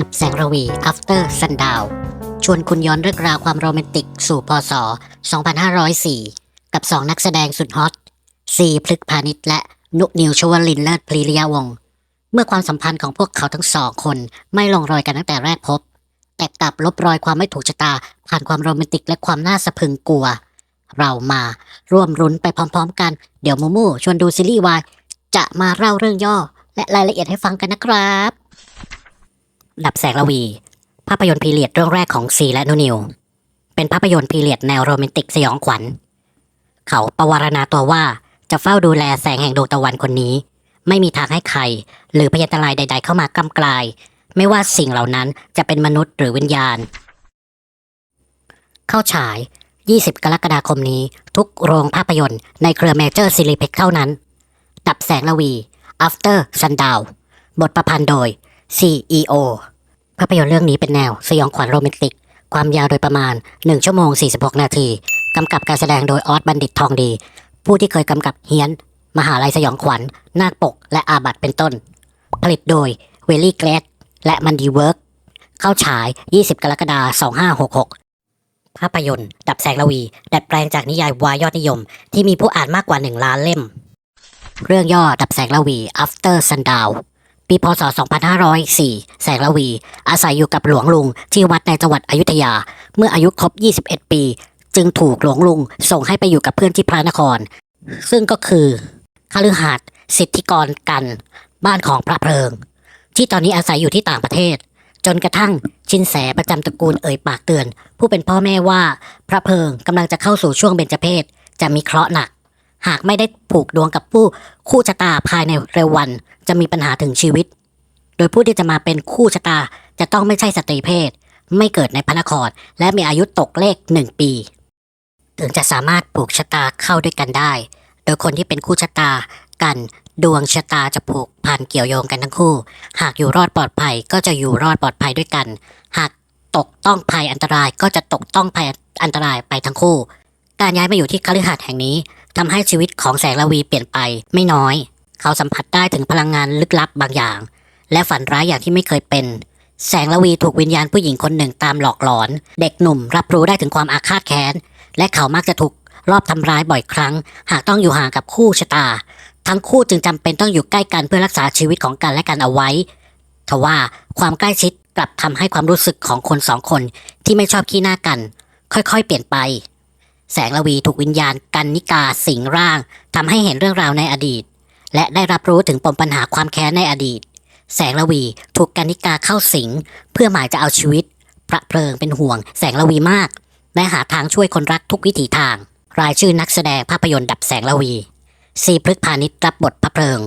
ดับแสงระวี after sundown ชวนคุณย้อนเรื่องราวความโรแมนติกสู่พศ 2504 กับ 2 นักแสดงสุดฮอตซีพลึกพาณิชและนุนิวชวลินเลิศพลีริยาวงศ์เมื่อความสัมพันธ์ของพวกเขาทั้งสองคนไม่ลงรอยกันตั้งแต่แรกพบ แต่กลับลบรอยความไม่ถูกชะตา ผ่านความโรแมนติกและความน่าสะพึงกลัว เรามาร่วมรุ้นไปพร้อมๆ กัน เดี๋ยวมูมูชวนดูซีรีส์วายจะมาเล่าเรื่องย่อ และรายละเอียดให้ฟังกันนะครับ ดับแสงระวี ภาพยนตร์พีเรียดเรื่องแรกของซีและนูนิว เป็นภาพยนตร์พีเรียดแนวโรแมนติกสยองขวัญ เขาประวารณาตัวว่าจะเฝ้าดูแลแสงแห่งดวงตะวันคนนี้ ไม่มีทางให้ใคร หรือพยันตรายใด ๆ เข้ามากำกลาย ไม่ว่าสิ่งเหล่านั้นจะเป็นมนุษย์หรือวิญญาณ เข้าฉาย 20 กรกฎาคมนี้ ทุกโรงภาพยนตร์ในเครือเมเจอร์ซิลิเพ็กเท่านั้น ดับแสงระวี after sundown บทประพันธ์โดย CEO ภาพยนตร์เรื่องนี้เป็นแนว สยองขวัญโรแมนติก ความยาวโดยประมาณ 1 ชั่วโมง 46 นาที กำกับการแสดงโดยออสบัณฑิตทองดี ผู้ที่เคยกำกับเฮียน มหาลัยสยองขวัญ นาคปก และอาบัตเป็นต้น ผลิตโดยเวลลี่เกรดและมันดีเวิร์กเข้าฉาย 20 กรกฎาคม 2566ภาพยนตร์ ดับแสงระวี ดัดแปลงจากนิยายวายยอดนิยม ที่มีผู้อ่านมากกว่า 1 ล้านเล่ม เรื่องย่อดับแสงระวี after sundown ปีพศ 2504 แสงระวี อาศัยอยู่กับหลวงลุงที่วัดในจังหวัดอยุธยา เมื่ออายุครบ 21 ปี จึงถูกหลวงลุงส่งให้ไปอยู่กับเพื่อนที่พระนคร ซึ่งก็คือคฤหาสน์สิทธิกรกัน บ้านของพระเพลิง ที่ตอนนี้อาศัยอยู่ที่ต่างประเทศ จนกระทั่งชินแสประจำตระกูลเอ่ยปากเตือน ผู้เป็นพ่อแม่ว่า พระเพลิงกำลังจะเข้าสู่ช่วงเบญจเพศจะมีเคราะห์หนัก หากไม่ได้ผูกดวงกับผู้คู่ชะตาภายในเร็ววัน จะมีปัญหาถึงชีวิต โดยผู้ที่จะมาเป็นคู่ชะตาจะต้องไม่ใช่สตรีเพศ ไม่เกิดในพระนคร และมีอายุตกเลขหนึ่งปี ถึงจะสามารถผูกชะตาเข้าด้วยกันได้ โดยคนที่เป็นคู่ชะตากันดวงชะตาจะผูกพันเกี่ยวโยงกันทั้งคู่ หากอยู่รอดปลอดภัยก็จะอยู่รอดปลอดภัยด้วยกัน หากตกต้องภัยอันตรายก็จะตกต้องภัยอันตรายไปทั้งคู่ การย้ายมาอยู่ที่คฤหาสน์แห่งนี้ทำให้ชีวิตของแสงระวีเปลี่ยนไปไม่น้อย เขาสัมผัสได้ถึงพลังงานลึกลับบางอย่าง และฝันร้ายอย่างที่ไม่เคยเป็น แสงระวีถูกวิญญาณผู้หญิงคนหนึ่งตามหลอกหลอน เด็กหนุ่มรับรู้ได้ถึงความอาฆาตแค้น และเขามักจะถูกรอบทำร้ายบ่อยครั้ง หากต้องอยู่ห่างกับคู่ชะตา ทั้งคู่จึงจำเป็นต้องอยู่ใกล้กันเพื่อรักษาชีวิตของกันและกันเอาไว้ทว่าความใกล้ชิดกลับทำให้ความรู้สึกของคนสองคนที่ไม่ชอบขี้หน้ากัน ค่อยๆ เปลี่ยนไป แสงระวีถูกวิญญาณกันนิกาสิงร่างทำให้เห็นเรื่องราวในอดีต และได้รับรู้ถึงปมปัญหาความแค้นในอดีต แสงระวีถูกกันนิกาเข้าสิง เพื่อหมายจะเอาชีวิต พระเพลิงเป็นห่วง แสงระวีมาก และหาทางช่วยคนรักทุกวิถีทาง รายชื่อนักแสดงภาพยนตร์ดับแสงระวีซีพฤกพาณิชย์รับบทพระเพลิง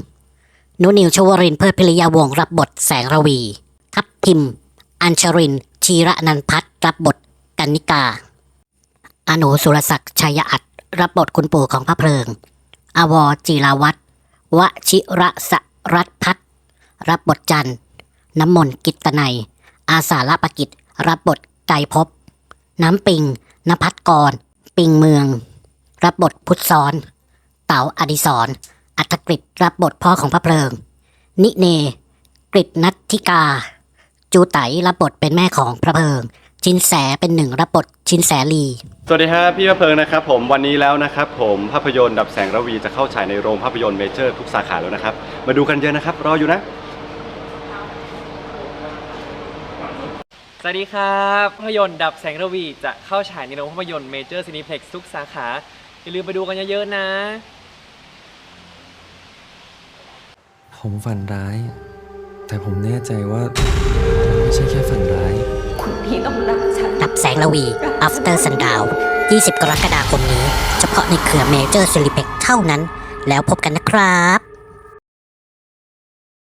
นุนิวชวรินเพื่อพิริยาวงรับบทแสงระวี ทัพทิม อัญชรินชีระนันพัฒรับบทกันนิกา อนุสุรศักดิ์ชัยอัตรับบทคุณปู่ของพระเพลิง อวจีราวัตรวชิระสรัตพัฒน์รับบทจันน้ำมนต์กิตนัย อาสาลปกิจ รับบทไกรภพน้ำปิงนภัทกร ปิงเมือง รับบทพุทธซ้อน เต๋าอดิศรอัฐกฤษรับบทพ่อของพระเพลิง นิเน กฤษนัทธิกา จูไตรับบทเป็นแม่ของพระเพลิงชินแสเป็นหนึ่งรับบท ชินแสลี สวัสดีครับพี่พระเพลิงนะครับผมวันนี้แล้วนะครับผมภาพยนตร์ดับแสงระวีจะเข้าฉายในโรงภาพยนตร์เมเจอร์ทุกสาขาแล้วนะครับ มาดูกันเยอะนะครับรออยู่นะ สวัสดีครับภาพยนตร์ดับแสงระวีจะเข้าฉายในโรงภาพยนตร์เมเจอร์ซีนิเพล็กซ์ทุกสาขา อย่าลืมไปดูกันเยอะๆนะ ผมฝันร้าย แต่ผมแน่ใจว่ามันไม่ใช่แค่ฝันร้าย คุณพี่ต้องรักฉัน ดับแสงระวี After Sundown 20 กรกฎาคมนี้ เฉพาะในเครือเมเจอร์ซิลิเพ็กเท่านั้น แล้วพบกันนะครับ